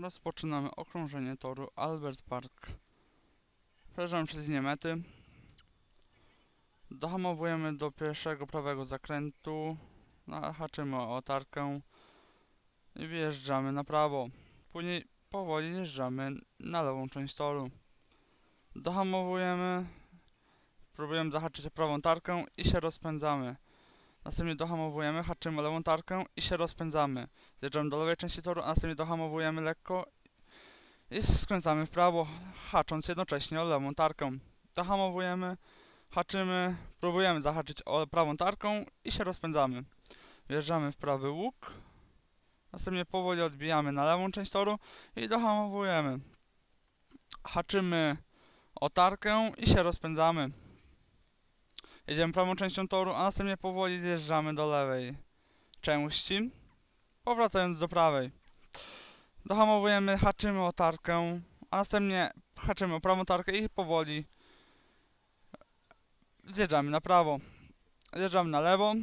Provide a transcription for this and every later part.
Rozpoczynamy okrążenie toru Albert Park. Przejeżdżamy przez linię mety. Dohamowujemy do pierwszego prawego zakrętu. Haczymy o tarkę. I wjeżdżamy na prawo. Później powoli zjeżdżamy na lewą część toru. Dohamowujemy. Próbujemy zahaczyć prawą tarkę i się rozpędzamy. Następnie dohamowujemy, haczymy lewą tarkę i się rozpędzamy. Zjeżdżamy do lewej części toru, a następnie dohamowujemy lekko i skręcamy w prawo, hacząc jednocześnie o lewą tarkę. Dohamowujemy, haczymy, próbujemy zahaczyć o prawą tarką i się rozpędzamy. Wjeżdżamy w prawy łuk, następnie powoli odbijamy na lewą część toru i dohamowujemy. Haczymy o tarkę i się rozpędzamy. Jedziemy prawą częścią toru, a następnie powoli zjeżdżamy do lewej części, powracając do prawej. Dohamowujemy, haczymy o tarkę, a następnie haczymy o prawą tarkę i powoli zjeżdżamy na prawo. Zjeżdżamy na lewo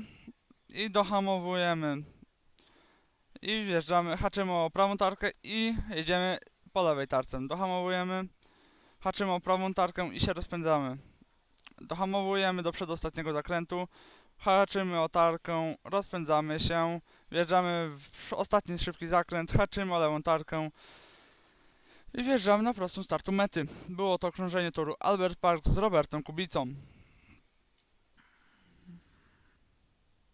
i dohamowujemy. I wjeżdżamy, haczymy o prawą tarkę i jedziemy po lewej tarce. Dohamowujemy, haczymy o prawą tarkę i się rozpędzamy. Dohamowujemy do przedostatniego zakrętu, haczymy o tarkę, rozpędzamy się, wjeżdżamy w ostatni szybki zakręt, haczymy o lewą tarkę i wjeżdżamy na prostą startu mety. Było to okrążenie toru Albert Park z Robertem Kubicą.